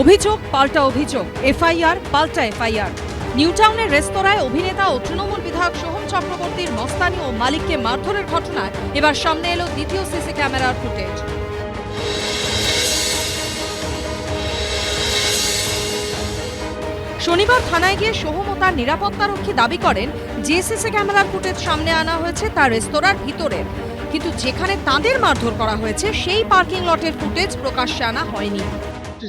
অভিযোগ, পাল্টা অভিযোগ। এফআইআর, পাল্টা এফআইআর। নিউটাউনের রেস্তোরাঁয় অভিনেতা ও তৃণমূল বিধায়ক সোহম চক্রবর্তীর মস্তানি ও মালিককে মারধরের ঘটনায় এবার সামনে এলো দ্বিতীয় সিসি ক্যামেরার ফুটেজ। শনিবার থানায় গিয়ে সোহম ও তার নিরাপত্তারক্ষী দাবি করেন, যে সিসি ক্যামেরার ফুটেজ সামনে আনা হয়েছে তার রেস্তোরাঁর ভিতরে। কিন্তু যেখানে তাদের মারধর করা হয়েছে, সেই পার্কিং লটের ফুটেজ প্রকাশ্যে আনা হয়নি।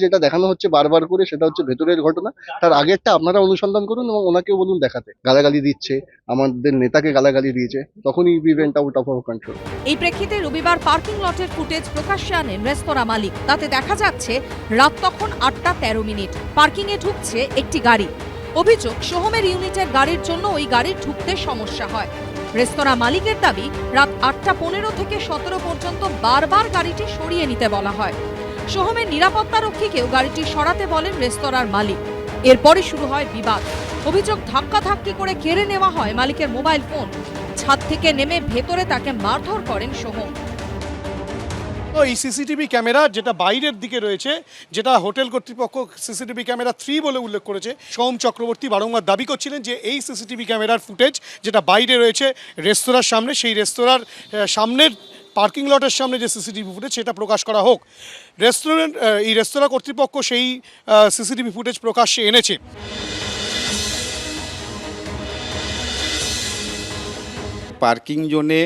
যেটা দেখানো হচ্ছে বারবার করে, সেটা হচ্ছে ভেতরের ঘটনা। তার আগেরটা আপনারা অনুসন্ধান করুন এবং ওনাকেও বলুন দেখাতে। গালাগালি দিচ্ছে, আমাদের নেতাকে গালাগালি দিয়েছে, তখনই ইভেন্ট আউট অফ কন্ট্রোল এই প্রেক্ষিতে রবিবার পার্কিং লটের ফুটেজ প্রকাশ্যে আনেন রেস্তোরাঁ মালিক। তাতে দেখা যাচ্ছে, রাত তখন আটটা তেরো মিনিট। পার্কিং এ ঢুকছে একটি গাড়ি। অভিযোগ, সোহমের ইউনিটের গাড়ির জন্য ওই গাড়ির ঢুকতে সমস্যা হয়। রেস্তোরাঁ মালিকের দাবি, রাত আটটা পনেরো থেকে সতেরো পর্যন্ত বারবার গাড়িটি সরিয়ে নিতে বলা হয়। সোহমের নিরাপত্তারক্ষীকেও গাড়িটি সরাতে বলেন রেস্তোরাঁর মালিক। এরপরই শুরু হয় বিবাদ। অভিযোগ ধাক্কাধাক্কি করে কেড়ে নেওয়া হয় মালিকের মোবাইল ফোন। ছাদ থেকে নেমে ভেতরে তাকে মারধর করেন সোহম। তো এই সিসিটিভি ক্যামেরা যেটা বাইরের দিকে রয়েছে, যেটা হোটেল কর্তৃপক্ষ সিসিটিভি ক্যামেরা থ্রি বলে উল্লেখ করেছে, সোম চক্রবর্তী বারংবার দাবি করছিলেন যে এই সিসিটিভি ক্যামেরার ফুটেজ যেটা বাইরে রয়েছে রেস্তোরাঁর সামনে, সেই রেস্তোরাঁর সামনের পার্কিং লটের সামনে যে সিসিটিভি ফুটেজ, সেটা প্রকাশ করা হোক। রেস্টুরেন্ট এই রেস্তোরাঁ কর্তৃপক্ষ সেই সিসিটিভি ফুটেজ প্রকাশ্যে এনেছে। পার্কিং জোনে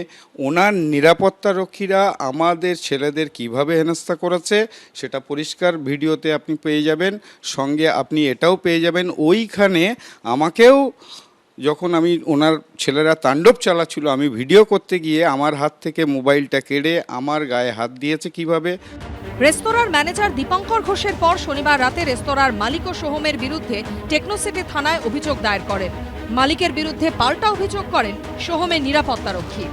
ওনার নিরাপত্তারক্ষীরা আমাদের ছেলেদের কীভাবে হেনস্থা করেছে সেটা পরিষ্কার ভিডিওতে আপনি পেয়ে যাবেন। সঙ্গে আপনি এটাও পেয়ে যাবেন। ওইখানে আমাকেও যখন আমি ওনার ছেলেরা তাণ্ডব চালাচ্ছিল, আমি ভিডিও করতে গিয়ে আমার হাত থেকে মোবাইলটা কেড়ে আমার গায়ে হাত দিয়েছে কীভাবে? রেস্তোরাঁর ম্যানেজার দীপঙ্কর ঘোষের পর শনিবার রাতে রেস্তোরাঁর মালিক ও সোহমের বিরুদ্ধে টেকনোসিটি থানায় অভিযোগ দায়ের করেন। মালিকের বিরুদ্ধে পাল্টা অভিযোগ করেন সোহমের নিরাপত্তারক্ষী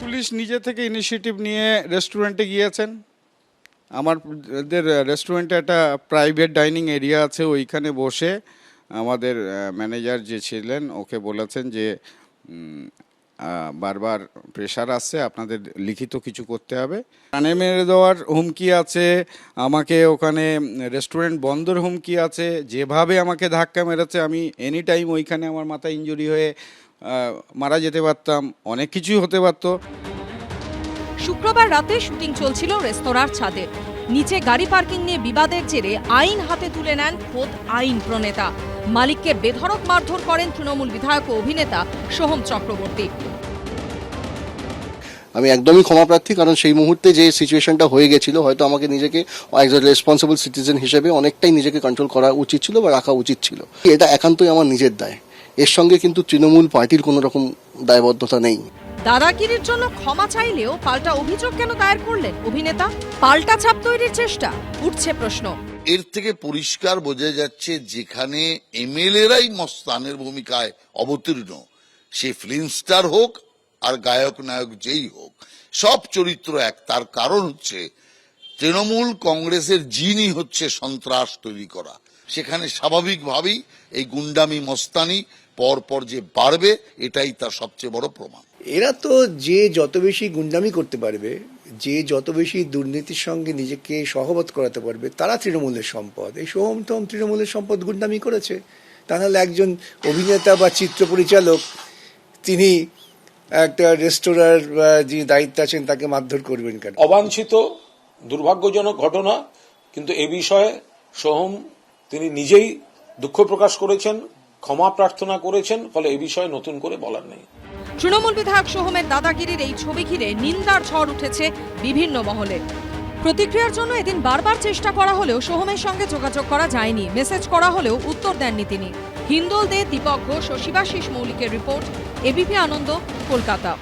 পুলিশ নিজে থেকে ইনিশিয়েটিভ নিয়ে রেস্টুরেন্টে গিয়েছেন। আমাদের রেস্টুরেন্টে একটা প্রাইভেট ডাইনিং এরিয়া আছে, ওইখানে বসে আমাদের ম্যানেজার যে ছিলেন, ওকে বলেছেন যে বারবার প্রেশার আসছে আপনাদের লিখিত কিছু করতে হবে। কানে মেরে দেওয়ার হুমকি আছে, আমাকে ওখানে রেস্টুরেন্ট বন্ধর হুমকি আছে, যেভাবে আমাকে ধাক্কা মেরেছে, আমি এনি টাইম ওইখানে আমার মাথা ইঞ্জুরি হয়ে মারা যেতে পারতাম, অনেক কিছুই হতে পারতো। শুক্রবার রাতে শুটিং চলছিল রেস্তোরাঁর ছাদে। নিচে গাড়ি পার্কিং নিয়ে বিবাদের জেরে আইন হাতে তুলে নেন খোদ আইন প্রণেতা মালিককে বেধড়ক মারধর করেন তৃণমূল বিধায়ক ও অভিনেতা সোহম চক্রবর্তী। আমি একদমই ক্ষমা প্রার্থী কারণ সেই মুহূর্তে যে সিচুয়েশনটা হয়ে গেছিল হয়তো আমাকে নিজেকে একজন রেসপন্সিবল সিটিজেন হিসেবে অনেকটাই নিজেকে কন্ট্রোল করা উচিত ছিল বা রাখা উচিত ছিল। এটা একান্তই আমার নিজের দায়। এর সঙ্গে কিন্তু তৃণমূল পার্টির কোনো রকম দায়বদ্ধতা নেই। দাদাগিরির জন্য ক্ষমা চাইলেও পাল্টা অভিযোগ কেন দায়ের করলেন অভিনেতা? পাল্টা ছাপ তৈরির চেষ্টা উঠছে প্রশ্ন। এর থেকে পরিষ্কার বোঝা যাচ্ছে যেখানে এমএলএরাই মস্তানের ভূমিকায় অবতীর্ণ। সে ফিল্ম স্টার হোক আর গায়ক নায়ক যেই হোক, সব চরিত্র এক। তার কারণ হচ্ছে তৃণমূল কংগ্রেসের জিনই হচ্ছে সন্ত্রাস তৈরি করা। সেখানে স্বাভাবিকভাবেই এই গুন্ডামি, মস্তানি পর পর যে বাড়বে, এটাই তার সবচেয়ে বড় প্রমাণ। এরা তো যে যত বেশি গুন্ডামি করতে পারবে যে যত বেশি দুর্নীতির সঙ্গে নিজেকে সহবত করাতে পারবে, তারা তৃণমূলের সম্পদ। এই সোহম টোম তৃণমূলের সম্পদ গুন্ডামি করেছে। তা নাহলে একজন অভিনেতা বা চিত্র পরিচালক, তিনি একটা রেস্তোরাঁর যে দায়িত্বে আছেন, তাকে মারধর করবেন কেন? অবাঞ্ছিত, দুর্ভাগ্যজনক ঘটনা, কিন্তু এ বিষয়ে সোহম, তিনি নিজেই দুঃখ প্রকাশ করেছেন। ক্ষমা প্রার্থনা করেছেন, ফলে এ বিষয়ে নতুন করে বলার নেই। তৃণমূল বিধায়ক সোহমের দাদাগিরির এই ছবি ঘিরে নিন্দার ঝড় উঠেছে বিভিন্ন মহলে। প্রতিক্রিয়ার জন্য এদিন বারবার চেষ্টা করা হলেও সোহমের সঙ্গে যোগাযোগ করা যায়নি। মেসেজ করা হলেও উত্তর দেননি তিনি। হিন্দোল দে দীপক ঘোষ ও শিবাশিস মৌলিকের রিপোর্ট এবিপি আনন্দ, কলকাতা।